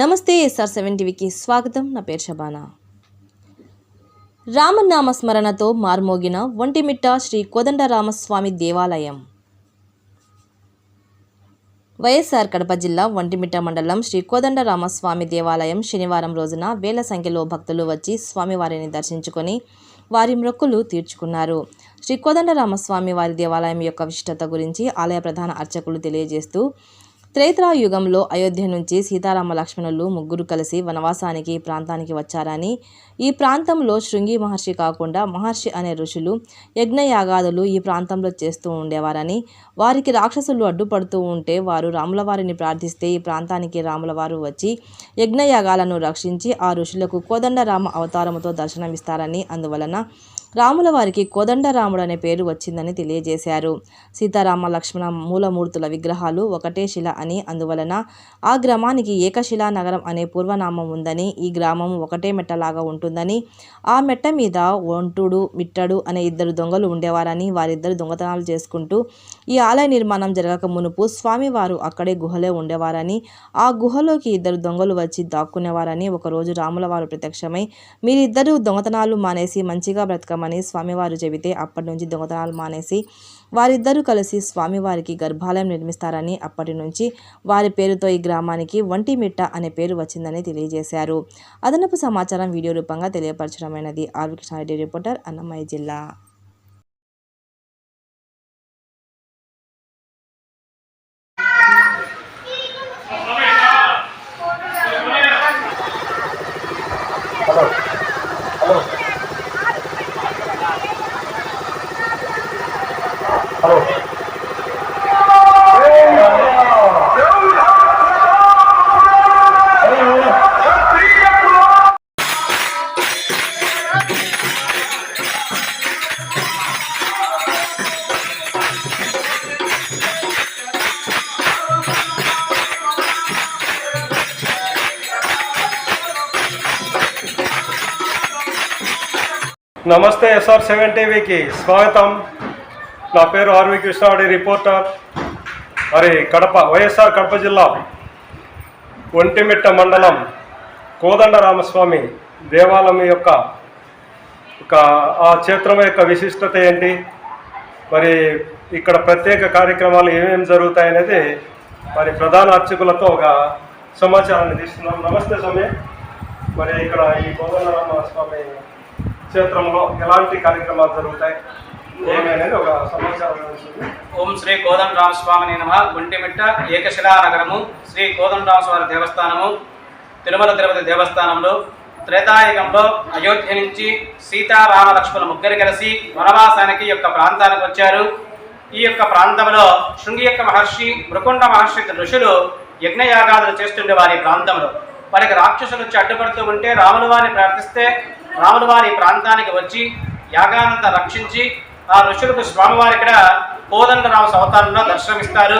నమస్తే SR seven టీవీకి స్వాగతం. నా పేరు షబానా రామనామ స్మరణతో మార్మోగిన ఒంటిమిట్ట శ్రీ కోదండరామస్వామి దేవాలయం. వైఎస్ఆర్ కడప జిల్లా ఒంటిమిట్ట మండలం శ్రీ కోదండరామస్వామి దేవాలయం శనివారం రోజున వేల సంఖ్యలో భక్తులు వచ్చి స్వామివారిని దర్శించుకొని వారి మొక్కులు తీర్చుకున్నారు. శ్రీ కోదండరామస్వామి వారి దేవాలయం యొక్క విశిష్టత గురించి ఆలయ ప్రధాన అర్చకులు తెలియజేస్తూ త్రేతాయుగంలో అయోధ్య నుంచి సీతారామ లక్ష్మణులు ముగ్గురు కలిసి వనవాసానికి ఈ ప్రాంతానికి వచ్చారని ఈ ప్రాంతంలో శృంగి మహర్షి కాకుండా మహర్షి అనే ఋషులు యజ్ఞయాగాదులు ఈ ప్రాంతంలో చేస్తూ ఉండేవారని వారికి రాక్షసులు అడ్డుపడుతూ ఉంటే వారు రాములవారిని ప్రార్థిస్తే ఈ ప్రాంతానికి రాములవారు వచ్చి యజ్ఞయాగాలను రక్షించి ఆ ఋషులకు కోదండరామ అవతారముతో దర్శనమిస్తారని అందువలన రాముల వారికి కోదండరాముడు అనే పేరు వచ్చిందని తెలియజేశారు. సీతారామ లక్ష్మణ మూలమూర్తుల విగ్రహాలు ఒకటే శిల అని అందువలన ఆ గ్రామానికి ఏకశిలా నగరం అనే పూర్వనామం ఉందని ఈ గ్రామం ఒకటే మెట్టలాగా ఉంటుందని ఆ మెట్ట మీద ఒంటుడు మిట్టడు అనే ఇద్దరు దొంగలు ఉండేవారని వారిద్దరు దొంగతనాలు చేసుకుంటూ ఈ ఆలయ నిర్మాణం జరగక మునుపు స్వామివారు అక్కడే గుహలో ఉండేవారని ఆ గుహలోకి ఇద్దరు దొంగలు వచ్చి దాక్కునేవారని ఒకరోజు రాముల వారు ప్రత్యక్షమై మీరిద్దరూ దొంగతనాలు మానేసి మంచిగా బ్రతకమని స్వామివారు చెబితే అప్పటి నుంచి దొంగతనాలు మానేసి వారిద్దరూ కలిసి స్వామివారికి గర్భాలయం నిర్మిస్తారని అప్పటి నుంచి వారి పేరుతో ఈ గ్రామానికి వంటిమిట్ట అనే పేరు వచ్చిందని తెలియజేశారు. అదనపు సమాచారం వీడియో రూపంగా తెలియపరచడమైనది. ఆరు కృష్ణారెడ్డి రిపోర్టర్ అన్నమయ్య జిల్లా. నమస్తే ఎస్ఆర్ సెవెన్ టీవీకి స్వాగతం. నా పేరు ఆర్వి కృష్ణాడి రిపోర్టర్. మరి కడప వైఎస్ఆర్ కడప జిల్లా ఒంటిమిట్ట మండలం కోదండరామస్వామి దేవాలయం యొక్క ఒక ఆ క్షేత్రం యొక్క విశిష్టత ఏంటి? మరి ఇక్కడ ప్రత్యేక కార్యక్రమాలు ఏమేమి జరుగుతాయనేది మరి ప్రధాన అర్చకులతో ఒక సమాచారాన్ని తీస్తున్నాం. నమస్తే స్వామి. మరి ఇక్కడ ఈ కోదండరామ స్వామి క్షేత్రంలో ఎలాంటి కార్యక్రమాలు జరుగుతాయి? అనేది ఒక ఓం శ్రీ కోదండరామస్వామి నమ. గుంటిమిట్ట ఏకశిలా నగరము శ్రీ కోదండరామస్వామి దేవస్థానము తిరుమల తిరుపతి దేవస్థానంలో త్రేతాయుగంలో అయోధ్య నుంచి సీతారామ లక్ష్మణ ముగ్గురు కలిసి వనవాసానికి ఈ యొక్క ప్రాంతానికి వచ్చారు. ఈ యొక్క ప్రాంతంలో శృంగి యొక్క మహర్షి మృకుండ మహర్షి ఋషులు యజ్ఞయాగాదులు చేస్తుండే వారి ప్రాంతంలో. వారికి రాక్షసులు వచ్చి అడ్డుపడుతూ ఉంటే రాములు వారిని ప్రార్థిస్తే రాములు వారి ప్రాంతానికి వచ్చి యాగానంతా రక్షించి ఆ ఋషులకు స్వామివారి ఇక్కడ కోదండరామ అవతారంలో దర్శనమిస్తారు.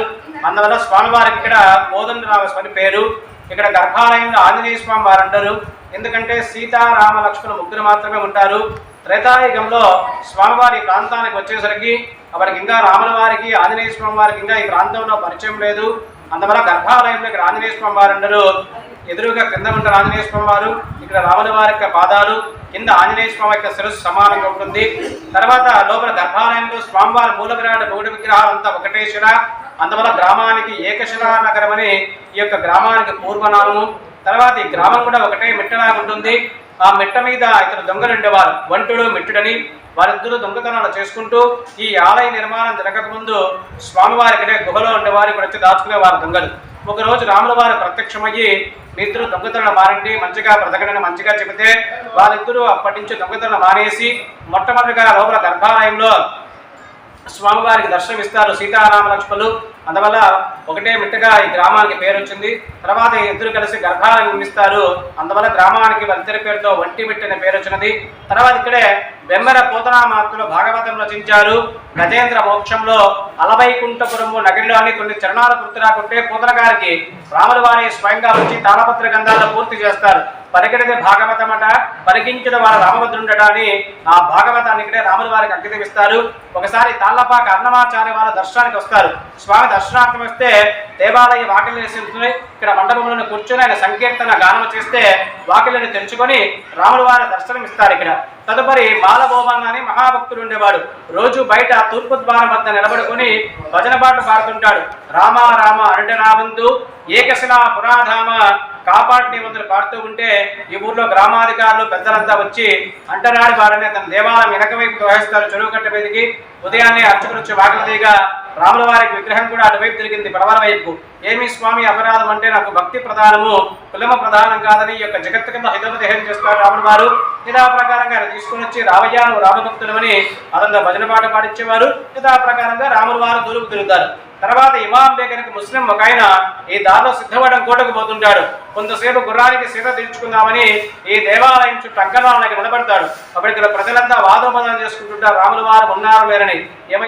అందువల్ల స్వామివారికి ఇక్కడ కోదండరామ స్వామి పేరు. ఇక్కడ గర్భాలయంలో ఆంజనేయ స్వామి వారు అంటారు. ఎందుకంటే సీతారామ లక్ష్మణ ముగ్గురు మాత్రమే ఉంటారు. త్రేతాయుగంలో స్వామివారి ప్రాంతానికి వచ్చేసరికి వారికి ఇంకా రాముల వారికి ఆంజనేయ స్వామి వారికి ఇంకా ఈ ప్రాంతంలో పరిచయం లేదు. అందువల్ల గర్భాలయంలో ఇక్కడ ఆంజనేయ స్వామి వారు అంటారు. ఎదురుగా కింద ఉంటారు ఆంజనేయ స్వామి వారు ఇక్కడ రాముల వారి యొక్క పాదాలు కింద ఆంజనేయ స్వామి యొక్క శిరస్సు సమానంగా ఉంటుంది. తర్వాత లోపల గర్భాలయంలో స్వామివారి మూల విరాట మూడు విగ్రహాలంతా ఒకటే ఒకటేశ్వర అందువల్ల గ్రామానికి ఏకశిలా నగరం అని ఈ యొక్క గ్రామానికి పూర్వనామము. తర్వాత ఈ గ్రామం కూడా ఒకటే మిట్టలాగా ఉంటుంది. ఆ మిట్ట మీద ఇతరు దొంగలు ఉండేవారు. వంటుడు మిట్టుడని వారిద్దరూ దొంగతనాలు చేసుకుంటూ ఈ ఆలయ నిర్మాణం జరగకముందు స్వామివారి గుహలో ఉండేవారు. ఇక్కడ వచ్చి దాచుకునేవారు దొంగలు. ఒకరోజు రాముల వారు ప్రత్యక్షమయ్యి మీ ఇద్దరు మారండి మంచిగా బ్రతకడని మంచిగా చెబితే వాళ్ళిద్దరూ అప్పటి నుంచి దొంగతనాలు మానేసి మొట్టమొదటిగా లోపల గర్భాలయంలో స్వామివారికి దర్శనం ఇస్తారు సీతారామ లక్ష్మణులు అందువల్ల ఒకటే మిట్టగా ఈ గ్రామానికి పేరు వచ్చింది. తర్వాత ఇద్దరు కలిసి గర్భాలను నిర్మిస్తారు. అందువల్ల గ్రామానికి వాళ్ళిద్దరి పేరుతో ఒంటి మిట్ట అనే పేరు వచ్చినది. తర్వాత ఇక్కడే వెమ్మెర పోతనామాతులు భాగవతం రచించారు. గజేంద్ర మోక్షంలో అలవైకుంఠపురము నగరిలోని కొన్ని చరణాలు గుర్తురాకుంటే పూతన గారికి రాముల వారి స్వయంగా వచ్చి తాళపత్ర గంధాలను పూర్తి చేస్తారు. పలికినది భాగవతమట పలికించిన వారు రామభద్రుండట అని ఆ భాగవతాన్ని ఇక్కడే రాముల వారికి అంకితమిస్తారు. ఒకసారి తాళ్ళపాక అన్నమాచార్య వారి దర్శనానికి వస్తారు. స్వామి దర్శనార్థం వస్తే దేవాలయ వాకిలి వేసి ఇక్కడ మండపంలో కూర్చొని ఆయన సంకీర్తన గానం చేస్తే వాకిళ్ళని తెరుచుకొని రాముల వారి దర్శనం ఇస్తారు ఇక్కడ. తదుపరి మాలబోమన్ అని మహాభక్తుడు ఉండేవాడు. రోజు బయట తూర్పు ద్వారం వద్ద నిలబడుకొని భజన పాటలు పాడుతుంటాడు. రామ రామ అంటే రావంతు ఏకశిలా పురాధామ కాపాడిని వందలు పాడుతూ ఉంటే ఈ ఊర్లో గ్రామాధికారులు పెద్దలంతా వచ్చి అంటరాని వారనే తన దేవాలయం వెనక వైపు దోహిస్తారు చెరువు కట్ట మీదకి ఉదయాన్నే అర్చకులు వచ్చి వాకిలదిగా రాముల వారికి విగ్రహం కూడా అటువైపు తిరిగింది. పడవల వైపు. ఏమి స్వామి అపరాధం అంటే నాకు భక్తి ప్రధానము కులమ ప్రధానం కాదని ఈ యొక్క జగత్తు కింద హితోపదేహం చేస్తారు రాముడు వారు. యథా ప్రకారంగా ఆయన తీసుకుని వచ్చి రామయ్యను నువ్వు రామభక్తులమని అతను భజన పాట పాడించేవారు యథా ప్రకారంగా రాములు వారు దూరుకు తిరుగుతారు. తర్వాత ఇమాం బేగన్కి ముస్లిం ఒక ఆయన ఈ దారిలో సిద్ధపడడం కోటకు పోతుంటాడు. కొంతసేపు గుర్రానికి సీత తీర్చుకుందామని ఈ దేవాలయం చుట్టూ అంకణాలకి నిలబడతాడు. అప్పుడు ఇక్కడ ప్రజలంతా వాదోపదం చేసుకుంటుంటారు. రాములు వారు ఉన్నారు లేరని ఏమై